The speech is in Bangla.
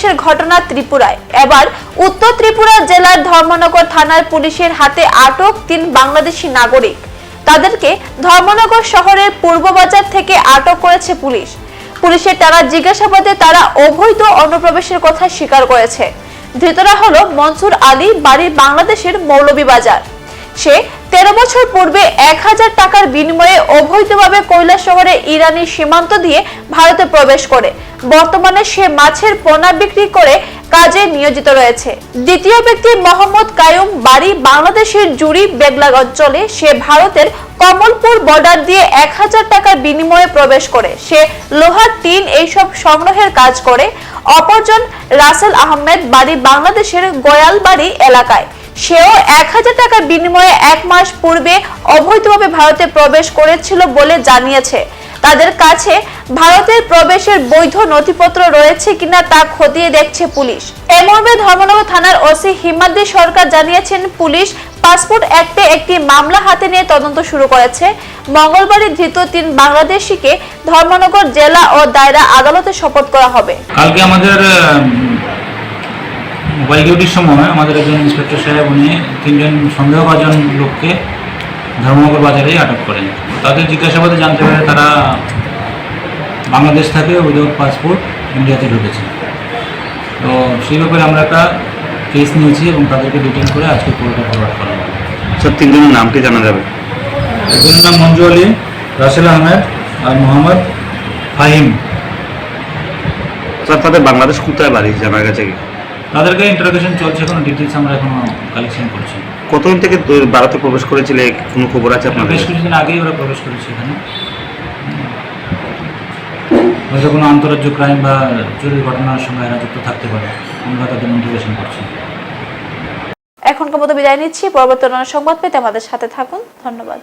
অনুপ্রবেশের ঘটনা ত্রিপুরায়। এবার উত্তর ত্রিপুরা জেলার ধর্মনগর থানার পুলিশের হাতে আটক তিন বাংলাদেশি নাগরিক। তাদেরকে ধর্মনগর শহরের পূর্ব বাজার থেকে আটক করেছে পুলিশ। পুলিশের তারা জিজ্ঞাসাবাদে তারা অবৈধ অনুপ্রবেশের কথা স্বীকার করেছে। ধৃতরা হলো মনসুর আলী, বাড়ি বাংলাদেশের মৌলভীবাজার। সে তেরো বছর পূর্বে এক হাজার টাকার বিনিময়ে অবৈধভাবে কৈলাস শহরে ইরানি সীমান্ত দিয়ে ভারতে প্রবেশ করে। বর্তমানে সে মাছের পোনা বিক্রি করে কাজে নিয়োজিত রয়েছে। দ্বিতীয় ব্যক্তি মোহাম্মদ কায়ুম বাড়ি বাংলাদেশের জুড়ি বেগলা অঞ্চলে সে ভারতের কমলপুর বর্ডার দিয়ে এক হাজার টাকার বিনিময়ে প্রবেশ করে। সে লোহার টিন এইসব সংগ্রহের কাজ করে। অপরজন রাসেল আহমেদ বাড়ি বাংলাদেশের গোয়ালবাড়ি এলাকায়। সেও এক হাজার টাকার বিনিময়ে এক মাস পূর্বে অবৈধভাবে ভারতে প্রবেশ করেছিল বলে জানিয়েছে। তাদের কাছে ভারতের প্রবেশের বৈধ নথিপত্র রয়েছে কিনা তা খতিয়ে দেখছে পুলিশ। এ ধর্মনগর থানার ওসি হিমাদ্রি সরকার জানিয়েছেন, পুলিশ পাসপোর্ট অ্যাক্টে একটি মামলা হাতে নিয়ে তদন্ত শুরু করেছে। মঙ্গলবারই ধৃত তিন বাংলাদেশিকে ধর্মনগর জেলা ও দায়রা আদালতে শপথ করা হবে। কালকে আমাদের মোবাইল ডিউটির সময় আমাদের একজন ইন্সপেক্টর সাহেব উনি তিনজন সন্দেহভাজন লোককে ধর্মনগর বাজারেই আটক করেন। তাদের জিজ্ঞাসাবাদে জানতে পারে তারা বাংলাদেশ থেকে উইদাউট পাসপোর্ট ইন্ডিয়াতে ঢুকেছে। তো সেই ব্যাপারে আমরা একটা কেস নিয়েছি এবং তাদেরকে ডিটেন করে আজকে পুরোটা ফরওয়ার্ড করা হবে। স্যার তিনজনের নামটি জানা যাবে? একজনের নাম মঞ্জু আলী রাসেল আহমেদ আর মোহাম্মদ ফাহিম। স্যার তাদের বাংলাদেশ কোথায় বাড়ি? জানা গেছে কি? তাদেরকে ইন্টারোগেশন চলছে এখন ডিটেলস আমরা এখনও কালেকশন করছি কতদিন থেকে ভারতে প্রবেশ করেছিলে? কোনো খবর আছে আপনাদের? বেশ কিছুদিন আগেই ওরা প্রবেশ করেছে এখানে। হয়তো কোনো আন্তরাজ্য ক্রাইম বা চুরির ঘটনার সঙ্গে এরা যুক্ত থাকতে পারে। আমরা তাদের ইন্টারোগেশন করছি। এখনকার মতো বিদায় নিচ্ছি। পরবর্তী অন্যান্য সংবাদ পেতে আমাদের সাথে থাকুন। ধন্যবাদ।